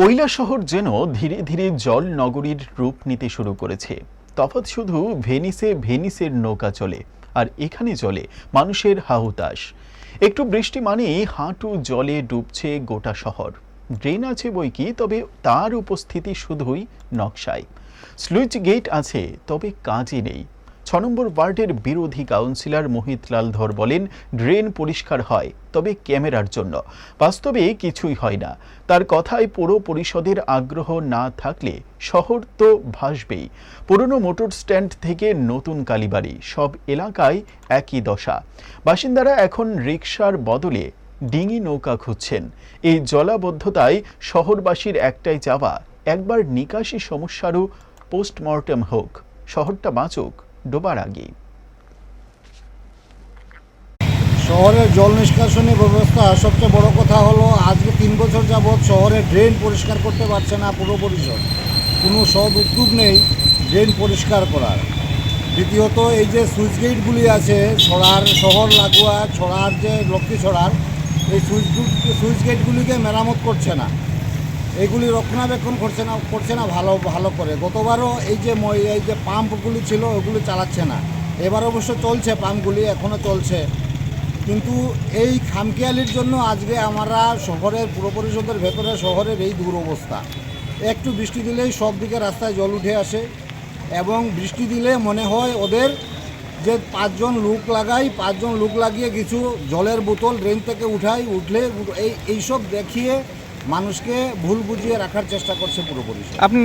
কৈলা শহর যেন ধীরে ধীরে জল নগরীর রূপ নিতে শুরু করেছে। তফাৎ শুধু ভেনিসে ভেনিসের নৌকা চলে, আর এখানে চলে মানুষের হাহুতাস একটু বৃষ্টি মানেই হাঁটু জলে ডুবছে গোটা শহর। ড্রেন আছে বই কি, তবে তার উপস্থিতি শুধুই নকশায়। স্লুইচ গেট আছে, তবে কাজে নেই। ছ নম্বর ওয়ার্ডের বিরোধী কাউন্সিলর মোহিত লাল ধর বলেন, ড্রেন পরিষ্কার হয়, তবে ক্যামেরার জন্য। বাস্তবে কিছুই হয় না। তার কথায় পুরো পরিষদের আগ্রহ না থাকলে শহর তো ভাসবেই। পুরনো মোটর স্ট্যান্ড থেকে নতুন কালীবাড়ি, সব এলাকায় একই দশা। বাসিন্দারা এখন রিকশার বদলে ডিঙি নৌকা খুঁজছেন। এই জলাবদ্ধতায় শহরবাসীর একটাই চাওয়া, একবার নিকাশি সমস্যারও পোস্টমর্টেম হোক। শহরটা বাঁচুক। ডোবার আগে শহরের জল নিষ্কাশনী ব্যবস্থা, সবচেয়ে বড় কথা হলো, আজকে তিন বছর যাবৎ শহরে ড্রেন পরিষ্কার করতে পারছে না পুরো পরিষদ। কোনো সৎ উদ্যোগ নেই ড্রেন পরিষ্কার করার। দ্বিতীয়ত, এই যে সুইচ গেটগুলি আছে, ছড়ার শহর লাগোয়া, ছড়ার যে লক্ষ্মী ছড়ার, এই সুইচ সুইচ গেটগুলিকে মেরামত করছে না। এগুলি রক্ষণাবেক্ষণ করছে না করছে না, ভালো ভালো করে। গতবারও এই যে এই যে পাম্পগুলি ছিল, ওগুলি চালাচ্ছে না। এবার অবশ্য চলছে পাম্পগুলি এখনও চলছে। কিন্তু এই খামখেয়ালির জন্য আজকে আমরা শহরের, পুর পরিষদের ভেতরে শহরের এই দুরবস্থা। একটু বৃষ্টি দিলেই সব দিকে রাস্তায় জল উঠে আসে এবং বৃষ্টি দিলে মনে হয় ওদের যে পাঁচজন লোক লাগাই, পাঁচজন লোক লাগিয়ে কিছু জলের বোতল ড্রেন থেকে উঠাই, উঠলে এই, এইসব দেখিয়ে মানুষকে ভুল বুঝিয়ে রাখার চেষ্টা করছে পুরোপুরি আপনি